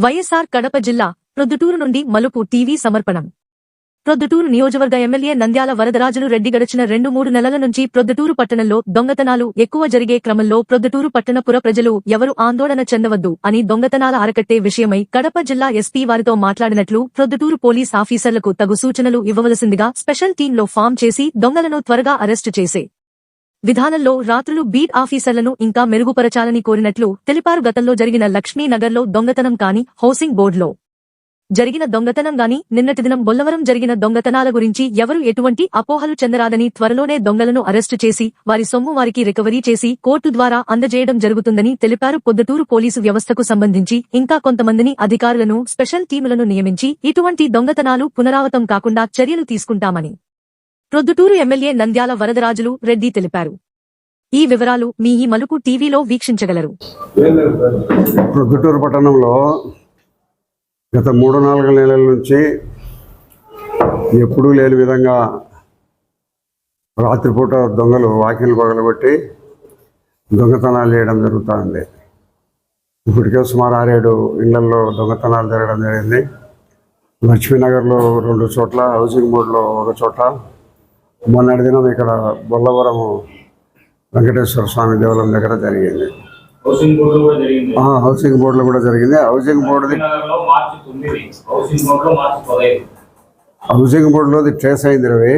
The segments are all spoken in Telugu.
వైఎస్ఆర్ కడప జిల్లా ప్రొద్దుటూరు నుండి మలుపు టీవీ సమర్పణం. ప్రొద్దుటూరు నియోజకవర్గ ఎమ్మెల్యే నంద్యాల వరదరాజులు రెడ్డి గడిచిన రెండు మూడు నెలల నుంచి ప్రొద్దుటూరు పట్టణంలో దొంగతనాలు ఎక్కువ జరిగే క్రమంలో ప్రొద్దుటూరు పట్టణపుర ప్రజలు ఎవరు ఆందోళన చెందవద్దు అని దొంగతనాల అరకట్టే విషయమై కడప జిల్లా ఎస్పీ వారితో మాట్లాడినట్లు ప్రొద్దుటూరు పోలీస్ ఆఫీసర్లకు తగు సూచనలు ఇవ్వవలసిందిగా స్పెషల్ టీంలో ఫామ్ చేసి దొంగలను త్వరగా అరెస్టు చేసే విధానంలో రాత్రులు బీట్ ఆఫీసర్లను ఇంకా మెరుగుపరచాలని కోరినట్లు తెలిపారు. గతంలో జరిగిన లక్ష్మీనగర్లో దొంగతనం కాని హౌసింగ్ బోర్డులో జరిగిన దొంగతనం గాని నిన్నటి దినం బొల్లవరం జరిగిన దొంగతనాల గురించి ఎవరు ఎటువంటి అపోహలు చెందరాదని త్వరలోనే దొంగలను అరెస్టు చేసి వారి సొమ్ము వారికి రికవరీ చేసి కోర్టు ద్వారా అందజేయడం జరుగుతుందని తెలిపారు. పొద్దుటూరు పోలీసు వ్యవస్థకు సంబంధించి ఇంకా కొంతమందిని అధికారులను స్పెషల్ టీములను నియమించి ఇటువంటి దొంగతనాలు పునరావతం కాకుండా చర్యలు తీసుకుంటామని ప్రొద్దుటూరు ఎమ్మెల్యే నంద్యాల వరదరాజులు రెడ్డి తెలిపారు. ఈ వివరాలు మీ ఈ మలుపు టీవీలో వీక్షించగలరు. ప్రొద్దుటూరు పట్టణంలో గత మూడు నాలుగు నెలల నుంచి ఎప్పుడూ లేని విధంగా రాత్రిపూట దొంగలు వాకిలు పగలబెట్టి దొంగతనాలు చేయడం జరుగుతుంది. ఇప్పటికే సుమారు ఆరేడు ఇళ్ళలో దొంగతనాలు జరగడం జరిగింది. లక్ష్మీనగర్లో రెండు చోట్ల హౌసింగ్ బోర్డులో ఒక చోట మొన్నటి దినం ఇక్కడ బొల్లవరము వెంకటేశ్వర స్వామి దేవాలయం దగ్గర జరిగింది. హౌసింగ్ బోర్డులో కూడా జరిగింది. హౌసింగ్ బోర్డుది హౌసింగ్ బోర్డులోది ట్రేస్ అయింది రవి.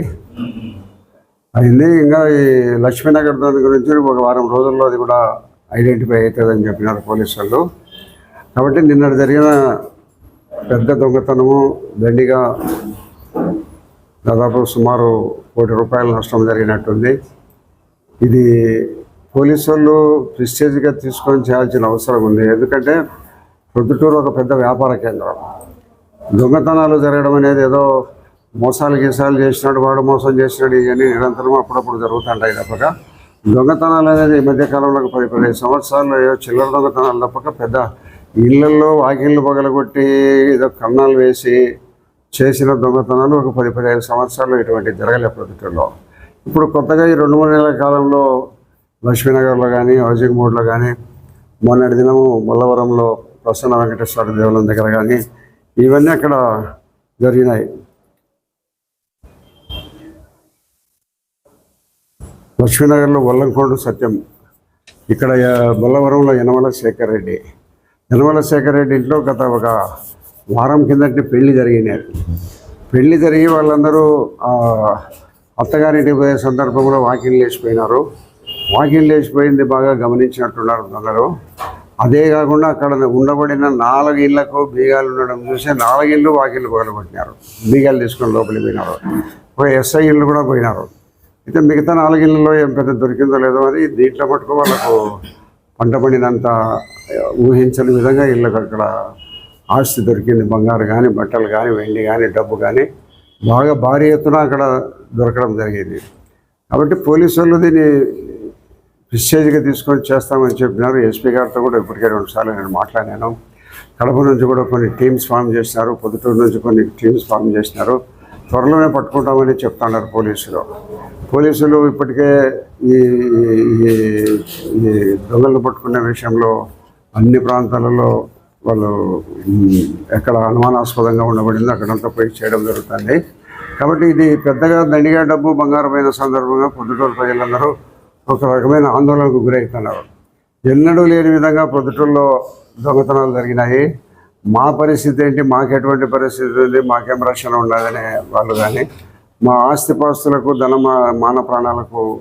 అయింది. ఇంకా ఈ లక్ష్మీనగర్ దాని గురించి ఒక వారం రోజుల్లో అది కూడా ఐడెంటిఫై అవుతుందని చెప్పినారు పోలీసు వాళ్ళు. కాబట్టి నిన్న జరిగిన పెద్ద దొంగతనము దండిగా దాదాపు సుమారు కోటి రూపాయల నష్టం జరిగినట్టుంది. ఇది పోలీసు వాళ్ళు ప్రిస్టేజ్గా తీసుకొని చేయాల్సిన అవసరం ఉంది. ఎందుకంటే ప్రొద్దుటూరు ఒక పెద్ద వ్యాపార కేంద్రం. దొంగతనాలు జరగడం అనేది ఏదో మోసాలు గీసాలు చేసినాడు వాడు మోసం చేసినాడు ఇవన్నీ నిరంతరం అప్పుడప్పుడు జరుగుతుంటాయి తప్పక. దొంగతనాలు అనేది ఈ మధ్యకాలంలో పది పదిహేను సంవత్సరాలు ఏదో చిల్లర దొంగతనాలు తప్పక పెద్ద ఇళ్ళలో వాకిళ్ళు పగలగొట్టి ఏదో కన్నాలు వేసి చేసిన దొంగతనాలు ఒక పది పదిహేను సంవత్సరాలు ఇటువంటి జరగలే ప్రతిలో ఇప్పుడు కొత్తగా ఈ రెండు మూడు నెలల కాలంలో లక్ష్మీనగర్లో కానీ హౌజింగ్ బోర్డులో కానీ మొన్నటి దినము మల్లవరంలో ప్రసన్న వెంకటేశ్వర దేవాలయం దగ్గర కానీ ఇవన్నీ అక్కడ జరిగినాయి. లక్ష్మీనగర్లో వల్లంకోడు సత్యం. ఇక్కడ ఆ, బొల్లవరంలో యనమల శేఖర్ రెడ్డి. యనమల శేఖర్ రెడ్డి ఇంట్లో గత ఒక వారం కిందటి పెళ్ళి జరిగినాయి. పెళ్ళి జరిగి వాళ్ళందరూ అత్తగారింటికి పోయే సందర్భంలో వాకింగ్ లేచిపోయినారు. వాకింగ్ లేచిపోయింది బాగా గమనించినట్టున్నారు అందరూ అదే కాకుండా అక్కడ ఉండబడిన నాలుగు ఇళ్ళకు బీగాలు ఉండడం చూసి నాలుగిళ్ళు వాకిళ్ళు పగలగొట్టినారు. బీగాలు తీసుకొని లోపలికి పోయినారు. ఒక ఎస్ఐ ఇళ్ళు కూడా పోయినారు. అయితే మిగతా నాలుగిళ్ళలో ఏం పెద్ద దొరికిందో లేదో అని దీంట్లో మటుకు వాళ్ళకు పంట పండినంత ఊహించని విధంగా ఇళ్ళకు అక్కడ ఆస్తి దొరికింది బంగారు కానీ బట్టలు కానీ వెండి కానీ డబ్బు కానీ బాగా భారీ ఎత్తున అక్కడ దొరకడం జరిగింది. కాబట్టి పోలీసు వాళ్ళు దీన్ని విశేషగా తీసుకొని చేస్తామని చెప్పినారు. ఎస్పీ గారితో కూడా ఇప్పటికే రెండుసార్లు నేను మాట్లాడాను. కడప నుంచి కూడా కొన్ని టీమ్స్ ఫామ్ చేసినారు. పొద్దుటూరు నుంచి కొన్ని టీమ్స్ ఫామ్ చేసినారు. త్వరలోనే పట్టుకుంటామని చెప్తున్నారు పోలీసులు. పోలీసులు ఇప్పటికే ఈ ఈ- ఈ దొంగలను పట్టుకునే విషయంలో అన్ని ప్రాంతాలలో వాళ్ళు ఎక్కడ అనుమానాస్పదంగా ఉండబడిందో అక్కడంతా పోయి చేయడం జరుగుతుంది. కాబట్టి ఇది పెద్దగా దండిగా డబ్బు బంగారమైన సందర్భంగా పొద్దుటూరు ప్రజలందరూ ఒక రకమైన ఆందోళనకు గురవుతున్నారు. ఎన్నడూ లేని విధంగా పొద్దుటూరులో దొంగతనాలు జరిగినాయి. మా పరిస్థితి ఏంటి? మాకు ఎటువంటి పరిస్థితి ఉంది? మాకేం రక్షణ ఉండదనే వాళ్ళు కానీ మా ఆస్తిపాస్తులకు ధన మా- మాన ప్రాణాలకు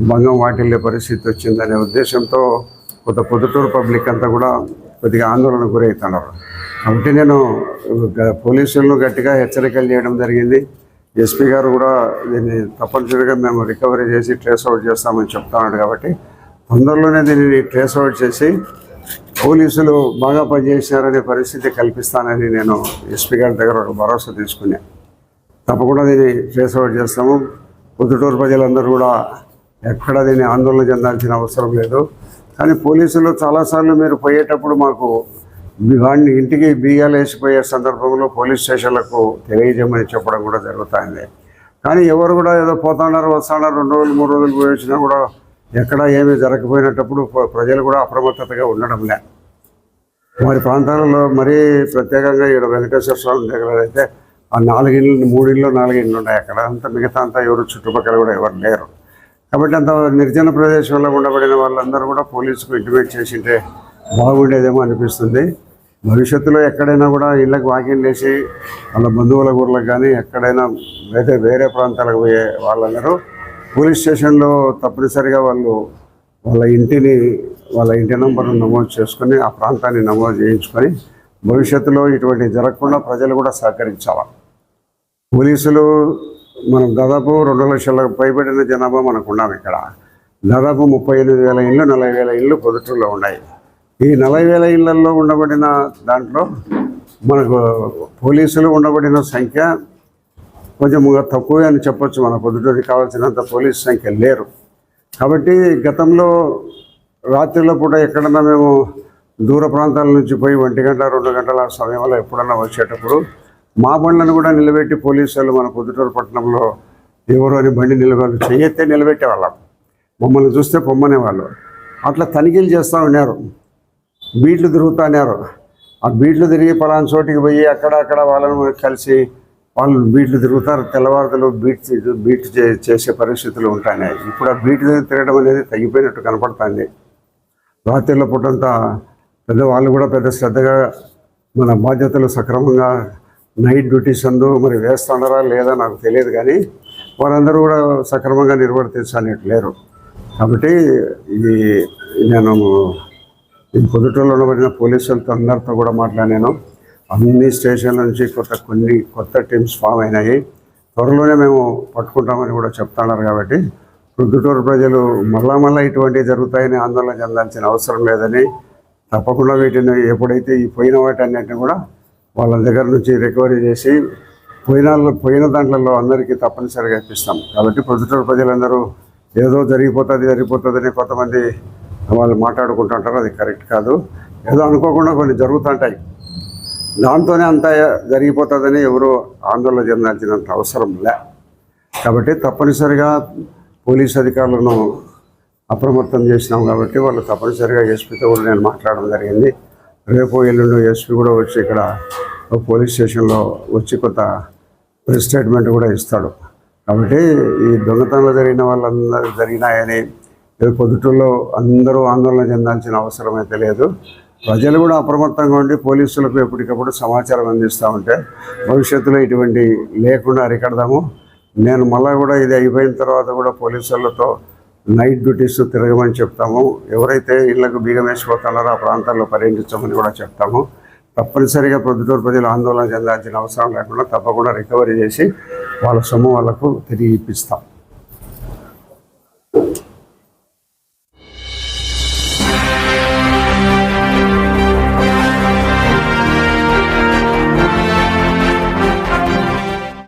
భంగం వాటిల్లే పరిస్థితి వచ్చిందనే ఉద్దేశంతో కొంత పొద్దుటూరు పబ్లిక్ అంతా కూడా కొద్దిగా ఆందోళన గురవుతున్నారు. కాబట్టి నేను పోలీసులను గట్టిగా హెచ్చరికలు చేయడం జరిగింది. ఎస్పీ గారు కూడా దీన్ని తప్పనిసరిగా మేము రికవరీ చేసి ట్రేస్ అవుట్ చేస్తామని చెప్తున్నాడు కాబట్టి తొందరలోనే దీనిని ట్రేస్ అవుట్ చేసి పోలీసులు బాగా పనిచేసినారనే పరిస్థితి కల్పిస్తానని నేను ఎస్పీ గారి దగ్గర ఒక భరోసా తీసుకున్నాను తప్పకుండా దీన్ని ట్రేస్ అవుట్ చేస్తాము. పొద్దుటూరు ప్రజలందరూ కూడా ఎక్కడ దీన్ని ఆందోళన చెందాల్సిన అవసరం లేదు. కానీ పోలీసులు చాలాసార్లు మీరు పోయేటప్పుడు మాకు వాడిని ఇంటికి బియ్యాలు వేసిపోయే సందర్భంలో పోలీస్ స్టేషన్లకు తెలియజేయమని చెప్పడం కూడా జరుగుతుంది. కానీ ఎవరు కూడా ఏదో పోతున్నారు వస్తున్నారు రెండు రోజులు మూడు రోజులు పోయి వచ్చినా కూడా ఎక్కడ ఏమీ జరగకపోయినప్పుడు ప్రజలు కూడా అప్రమత్తతగా ఉండడం లే. మరి ప్రాంతాలలో మరీ ప్రత్యేకంగా ఇక్కడ వెంకటేశ్వర స్వామి దగ్గర అయితే ఆ నాలుగిళ్ళు మూడిళ్ళు నాలుగిళ్ళు ఉన్నాయి అక్కడ. అంత మిగతా అంతా ఎవరు చుట్టుపక్కల కూడా ఎవరు లేరు. కాబట్టి అంత నిర్జన ప్రదేశంలో ఉండబడిన వాళ్ళందరూ కూడా పోలీసుకు ఇంటిమేట్ చేసింటే బాగుండేదేమో అనిపిస్తుంది. భవిష్యత్తులో ఎక్కడైనా కూడా ఇళ్ళకి వాకింగ్ చేసి వాళ్ళ బంధువుల ఊర్లకు కానీ ఎక్కడైనా వేరే వేరే ప్రాంతాలకు పోయే వాళ్ళందరూ పోలీస్ స్టేషన్లో తప్పనిసరిగా వాళ్ళు వాళ్ళ ఇంటిని వాళ్ళ ఇంటి నెంబర్ను నమోదు చేసుకొని ఆ ప్రాంతాన్ని నమోదు చేయించుకొని భవిష్యత్తులో ఇటువంటి జరగకుండా ప్రజలు కూడా సహకరించాలి. పోలీసులు మనం దాదాపు రెండు లక్షల పైబడిన జనాభా మనకు ఉన్నాం ఇక్కడ. దాదాపు ముప్పై ఎనిమిది వేల ఇళ్ళు నలభై వేల ఇళ్ళు పొదుటూరులో ఉన్నాయి. ఈ నలభై వేల ఇళ్ళలో ఉండబడిన దాంట్లో మనకు పోలీసులు ఉండబడిన సంఖ్య కొంచెం తక్కువే అని చెప్పొచ్చు. మన పొద్దుటూరికి కావాల్సినంత పోలీస్ సంఖ్య లేరు. కాబట్టి గతంలో రాత్రిలో పూట ఎక్కడన్నా మేము దూర ప్రాంతాల నుంచి పోయి ఒంటి గంట రెండు గంటల సమయంలో ఎప్పుడన్నా వచ్చేటప్పుడు మా బండ్లను కూడా నిలబెట్టి పోలీసు వాళ్ళు మన పొద్దుటూరు పట్టణంలో ఎవరు అని బండి నిలబడి చెయ్యతే నిలబెట్టేవాళ్ళం. మమ్మల్ని చూస్తే పొమ్మనేవాళ్ళు. అట్లా తనిఖీలు చేస్తూ ఉన్నారు. బీట్లు తిరుగుతూ ఉన్నారు. ఆ బీట్లు తిరిగి పలానా చోటికి పోయి అక్కడ అక్కడ వాళ్ళని కలిసి వాళ్ళు బీట్లు తిరుగుతారు. తెల్లవారుతలు బీట్ బీట్ చే- చేసే పరిస్థితులు ఉంటాయి. ఇప్పుడు ఆ బీట్ తిరగడం అనేది తగ్గిపోయినట్టు కనపడుతుంది. రాత్రిలో పూటంతా పెద్ద వాళ్ళు కూడా పెద్ద శ్రద్ధగా మన బాధ్యతలు సక్రమంగా నైట్ డ్యూటీస్ అందు మరి వేస్తున్నారా లేదా నాకు తెలియదు కానీ వారందరూ కూడా సక్రమంగా నిర్వర్తించాలని లేరు. కాబట్టి ఇది నేను ఈ పొద్దుటూరులో ఉండబడిన పోలీసులతో అందరితో కూడా మాట్లాడాను. అన్ని స్టేషన్ల నుంచి కొత్త కొన్ని కొత్త టీమ్స్ ఫామ్ అయినాయి. త్వరలోనే మేము పట్టుకుంటామని కూడా చెప్తున్నారు కాబట్టి పొద్దుటూరు ప్రజలు మళ్ళా మళ్ళీ ఇటువంటివి జరుగుతాయని ఆందోళన చెందాల్సిన అవసరం లేదని తప్పకుండా వీటిని ఎప్పుడైతే ఈ పోయిన వాటన్నిటిని కూడా వాళ్ళ దగ్గర నుంచి రికవరీ చేసి పోయిన పోయిన దాంట్లలో అందరికీ తప్పనిసరిగా ఇప్పిస్తాం. కాబట్టి ప్రొద్దుటూరు ప్రజలందరూ ఏదో జరిగిపోతుంది జరిగిపోతుందని కొంతమంది వాళ్ళు మాట్లాడుకుంటుంటారు అది కరెక్ట్ కాదు. ఏదో అనుకోకుండా కొన్ని జరుగుతుంటాయి. దాంతోనే అంత జరిగిపోతుందని ఎవరు ఆందోళన చెందాల్సినంత అవసరం లే. కాబట్టి తప్పనిసరిగా పోలీస్ అధికారులను అప్రమత్తం చేసినాం కాబట్టి వాళ్ళు తప్పనిసరిగా ఎస్పీతో కూడా నేను మాట్లాడడం జరిగింది. రేపు ఎల్లుండి ఎస్పీ కూడా వచ్చి ఇక్కడ పోలీస్ స్టేషన్లో వచ్చి కొంత ప్రెస్ స్టేట్మెంట్ కూడా ఇస్తాడు. కాబట్టి ఈ దొంగతనాలు జరిగిన వాళ్ళందరూ జరిగినాయని ఏదో పొద్దుటూరులో అందరూ ఆందోళన చెందాల్సిన అవసరం అయితే లేదు. ప్రజలు కూడా అప్రమత్తంగా ఉండి పోలీసులకు ఎప్పటికప్పుడు సమాచారం అందిస్తూ ఉంటే భవిష్యత్తులో ఇటువంటి లేకుండా అరికడదాము. నేను మళ్ళీ కూడా ఇది అయిపోయిన తర్వాత కూడా పోలీసులతో నైట్ డ్యూటీస్ తిరగమని చెప్తాము. ఎవరైతే ఇళ్ళకు బీగం వేసిపోతున్నారో ఆ ప్రాంతాల్లో పర్యటించమని కూడా చెప్తాము. తప్పనిసరిగా ప్రొద్దుటూరు ప్రజలు ఆందోళన చెందాల్సిన అవసరం లేకుండా తప్పకుండా రికవరీ చేసి వాళ్ళ సొమ్ము వాళ్ళకు తిరిగి ఇప్పిస్తాం.